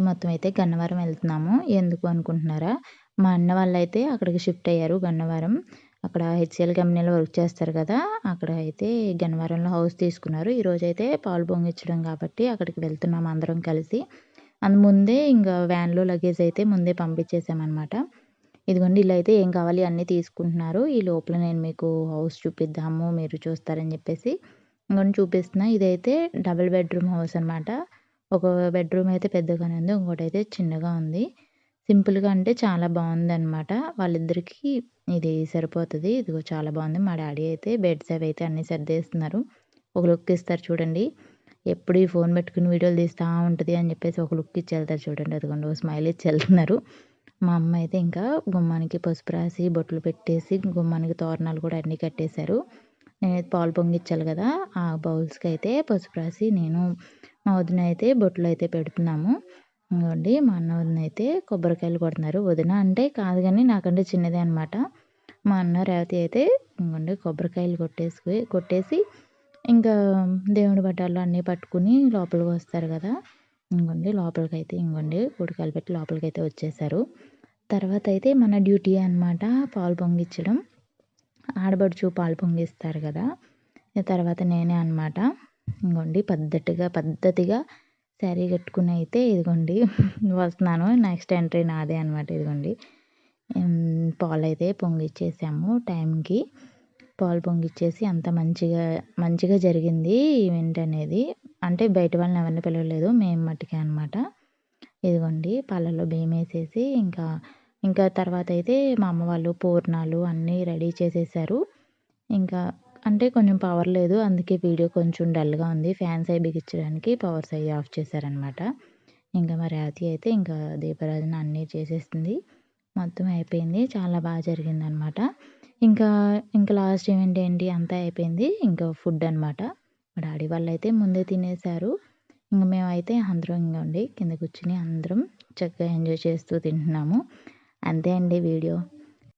మొత్తం అయితే గన్నవరం వెళ్తున్నాము. ఎందుకు అనుకుంటున్నారా? మా అన్న వాళ్ళైతే అక్కడికి షిఫ్ట్ అయ్యారు గన్నవరం. అక్కడ హెచ్సిఎల్ కంపెనీలో వర్క్ చేస్తారు కదా అక్కడ అయితే గన్నవరంలో హౌస్ తీసుకున్నారు. ఈరోజు అయితే పాలు పొంగిచ్చడం కాబట్టి అక్కడికి వెళ్తున్నాం అందరం కలిసి. అందు ముందే ఇంకా వ్యాన్లో లగేజ్ అయితే ముందే పంపించేసామన్నమాట. ఇదిగోండి ఇలా అయితే ఏం కావాలి అన్నీ తీసుకుంటున్నారు. ఈ లోపల నేను మీకు హౌస్ చూపిద్దాము మీరు చూస్తారని చెప్పేసి. ఇంకొని చూపిస్తున్నా ఇదైతే డబుల్ బెడ్రూమ్ హౌస్ అనమాట ఒక బెడ్రూమ్ అయితే పెద్దగానే ఉంది ఇంకోటి అయితే చిన్నగా ఉంది. సింపుల్గా అంటే చాలా బాగుంది అనమాట వాళ్ళిద్దరికీ ఇది సరిపోతుంది. ఇదిగో చాలా బాగుంది. మా డాడీ అయితే బెడ్స్ అవి అయితే అన్నీ సర్దేస్తున్నారు ఒక లుక్ ఇస్తారు చూడండి. ఎప్పుడు ఈ ఫోన్ పెట్టుకుని వీడియోలు తీస్తూ ఉంటుంది అని చెప్పేసి ఒక లుక్ ఇచ్చి వెళ్తారు చూడండి. అదిగోండి స్మైల్ ఇచ్చి వెళ్తున్నారు మా అమ్మ అయితే ఇంకా గుమ్మానికి పసుపు రాసి బొట్లు పెట్టేసి గుమ్మానికి తోరణాలు కూడా అన్నీ కట్టేశారు. నేనైతే పాలు పొంగిచ్చాలి కదా ఆ బౌల్స్కి అయితే పసుపు రాసి నేను మా వదిన అయితే బొట్లు అయితే పెడుతున్నాము. ఇదిగోండి మా అన్న వదిన అయితే కొబ్బరికాయలు కొడుతున్నారు. వదిన అంటే కాదు కానీ నాకంటే చిన్నదే అనమాట మా అన్న రేవతి అయితే ఇంకోండి కొబ్బరికాయలు కొట్టేసి కొట్టేసి ఇంకా దేవుడి బట్టాలు అన్నీ పట్టుకుని లోపలికి వస్తారు కదా. ఇంకోండి లోపలికి అయితే ఇంకోండి కుడికాయలు పెట్టి లోపలికి అయితే వచ్చేసారు. తర్వాత అయితే మన డ్యూటీ అనమాట పాలు పొంగించడం. ఆడబడుచు పాలు పొంగిస్తారు కదా. తర్వాత నేనే అనమాట ఇదిగోండి పద్ధతిగా పద్ధతిగా శారీ కట్టుకుని అయితే ఇదిగోండి వస్తున్నాను. నెక్స్ట్ ఎంట్రీ నాదే అనమాట ఇదిగోండి. పాలు అయితే పొంగిచ్చేసాము టైంకి. పాలు పొంగిచ్చేసి అంత మంచిగా మంచిగా జరిగింది ఈవెంట్ అనేది. అంటే బయట వాళ్ళని ఎవరిని పిలవలేదు మేము మట్టుకే అనమాట ఇదిగోండి పాలలో బియ్యం వేసేసి ఇంకా ఇంకా తర్వాత అయితే మా అమ్మ వాళ్ళు పూర్ణాలు అన్నీ రెడీ చేసేసారు. ఇంకా అంటే కొంచెం పవర్ లేదు. అందుకే వీడియో కొంచెం డల్గా ఉంది. ఫ్యాన్స్ అవి బిగించడానికి పవర్స్ అవి ఆఫ్ చేశారనమాట ఇంకా మరి రాతి అయితే ఇంకా దీపరాజన అన్నీ చేసేసింది. మొత్తం అయిపోయింది. చాలా బాగా జరిగిందనమాట ఇంకా ఇంకా లాస్ట్ ఈవెంట్ ఏంటి? అంతా అయిపోయింది. ఇంకా ఫుడ్ అనమాట మా డాడీ వాళ్ళు అయితే ముందే తినేశారు. ఇంకా మేమైతే అందరం ఇంకా ఉండి కింద కూర్చుని అందరం చక్కగా ఎంజాయ్ చేస్తూ తింటున్నాము. అంతే అండి వీడియో.